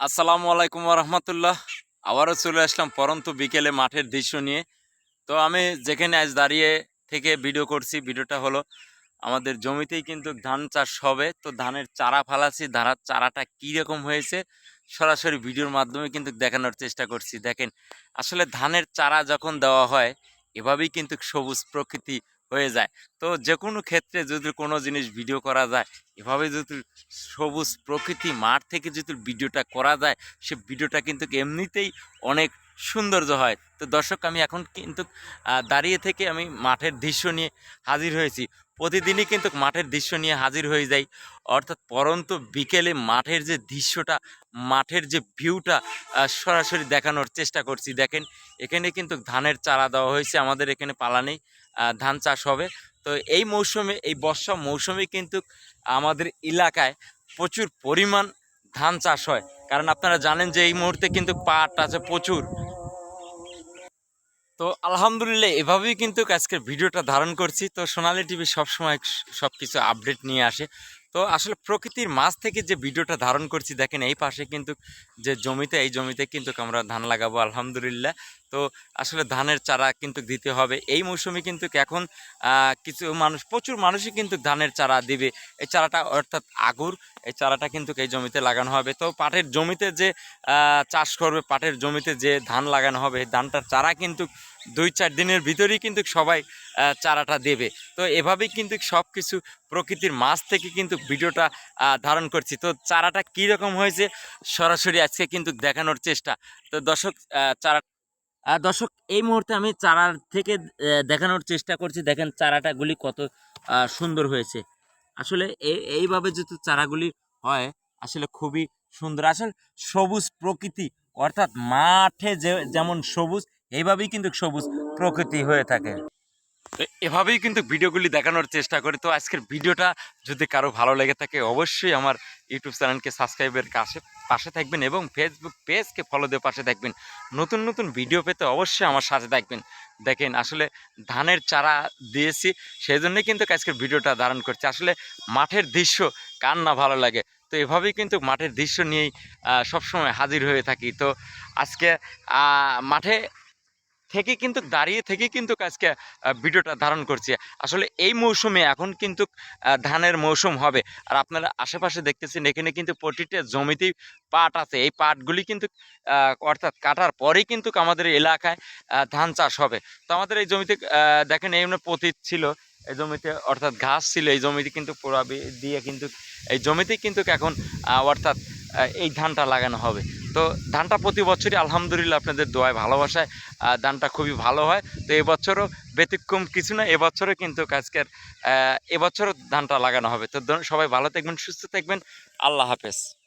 আসসালামু আলাইকুম রহমতুল্লাহ। আবারও চলে আসলাম পরন্ত বিকেলে মাঠের দৃশ্য নিয়ে। তো আমি যেখানে আজ দাঁড়িয়ে থেকে ভিডিও করছি ভিডিওটা হলো আমাদের জমিতেই কিন্তু ধান চাষ হবে। তো ধানের চারা ফালাছি ধারার চারাটা কীরকম হয়েছে সরাসরি ভিডিওর মাধ্যমে কিন্তু দেখানোর চেষ্টা করছি। দেখেন, আসলে ধানের চারা যখন দেওয়া হয়, এভাবেই কিন্তু সবুজ প্রকৃতি হয়ে যায়। তো যে কোনো ক্ষেত্রে যদি কোনো জিনিস ভিডিও করা যায় এভাবে যদি সবুজ প্রকৃতি মাঠ থেকে যদি ভিডিওটা করা যায় সে ভিডিওটা কিন্তু এমনিতেই অনেক সৌন্দর্য হয়। তো দর্শক আমি এখন কিন্তু দাঁড়িয়ে থেকে আমি মাঠের দৃশ্য নিয়ে হাজির হয়েছি। প্রতিদিনই কিন্তু মাঠের দৃশ্য নিয়ে হাজির হয়ে যাই। অর্থাৎ পরন্ত বিকেলে মাঠের যে দৃশ্যটা মাঠের যে ভিউটা সরাসরি দেখানোর চেষ্টা করছি। দেখেন এখানে কিন্তু ধানের চারা দেওয়া হয়েছে। আমাদের এখানে পালানেই আহ, ধান চাষ হবে। তো এই মৌসুমে, এই বর্ষা মৌসুমে কিন্তু আমাদের এলাকায় প্রচুর পরিমাণ ধান চাষ হয়। কারণ আপনারা জানেন যে এই মুহূর্তে কিন্তু পাট আছে প্রচুর। তো আলহামদুলিল্লাহ, এভাবেই কিন্তু আজকের ভিডিওটা ধারণ করছি। তো সোনালী টিভি সবসময় সব কিছু আপডেট নিয়ে আসে। তো আসলে প্রকৃতির মাছ থেকে যে ভিডিওটা ধারণ করছি, দেখেন এই পাশে কিন্তু যে জমিতে, এই জমিতে কিন্তু আমরা ধান লাগাবো, আলহামদুলিল্লাহ। তো আসলে ধানের চারা কিন্তু দিতে হবে। এই মৌসুমে কিন্তু এখন কিছু মানুষ, প্রচুর মানুষই কিন্তু ধানের চারা দিবে। এই চারাটা অর্থাৎ আগুর, এই চারাটা কিন্তু এই জমিতে লাগানো হবে। তো পাটের জমিতে যে চাষ করবে, পাটের জমিতে যে ধান লাগানো হবে ধানটার চারা কিন্তু দুই চার দিনের ভিতরেই কিন্তু সবাই চারাটা দেবে। তো এভাবেই কিন্তু সব কিছু প্রকৃতির মাছ থেকে কিন্তু ভিডিওটা ধারণ করছি। তো চারাটা কী রকম হয়েছে, সরাসরি আজকে কিন্তু দেখানোর চেষ্টা। তো দর্শক চারা দর্শক, এই মুহূর্তে আমি চারার থেকে দেখানোর চেষ্টা করছি। দেখেন চারাটাগুলি কত সুন্দর হয়েছে। আসলে এই- এইভাবে যেহেতু চারাগুলি হয়, আসলে খুবই সুন্দর। আসলে সবুজ প্রকৃতি, অর্থাৎ মাঠে যে, যেমন সবুজ, এইভাবেই কিন্তু সবুজ প্রকৃতি হয়ে থাকে। তো এভাবেই কিন্তু ভিডিওগুলি দেখানোর চেষ্টা করি। তো আজকের ভিডিওটা যদি কারও ভালো লেগে থাকে, অবশ্যই আমার ইউটিউব চ্যানেলকে সাবস্ক্রাইবের কাছে, পাশে থাকবেন এবং ফেসবুক পেজকে ফলো দিয়ে পাশে থাকবেন। নতুন নতুন ভিডিও পেতে অবশ্যই আমার সাথে থাকবেন। দেখেন, আসলে ধানের চারা দিয়েছি সেই জন্যই কিন্তু আজকের ভিডিওটা ধারণ করছি। আসলে মাঠের দৃশ্য কার না ভালো লাগে? তো এভাবেই কিন্তু মাঠের দৃশ্য নিয়েই সবসময় হাজির হয়ে থাকি। তো আজকে মাঠে থেকে কিন্তু, দাঁড়িয়ে থেকে কিন্তু আজকে ভিডিওটা ধারণ করছি। আসলে এই মৌসুমে এখন কিন্তু ধানের মৌসুম হবে। আর আপনারা আশেপাশে দেখতেছেন, এখানে কিন্তু প্রতিটা জমিতেই পাট আছে। এই পাটগুলি কিন্তু অর্থাৎ কাটার পরেই কিন্তু আমাদের এলাকায় ধান চাষ হবে। তো আমাদের এই জমিতে দেখেন এই পতীত ছিল। এই জমিতে, অর্থাৎ ঘাস ছিল, এই জমিতে কিন্তু পোড়া দিয়ে কিন্তু, এই জমিতে কিন্তু এখন অর্থাৎ এই ধানটা লাগানো হবে। তো ধানটা প্রতি বছরই আলহামদুলিল্লাহ আপনাদের দোয়ায়, ভালোবাসায় ধানটা খুবই ভালো হয়। তো এবছরও ব্যতিক্রম কিছু না, এবছরও কিন্তু আজকের এবছরও ধানটা লাগানো হবে। তো সবাই ভালো থাকবেন, সুস্থ থাকবেন। আল্লাহ হাফেজ।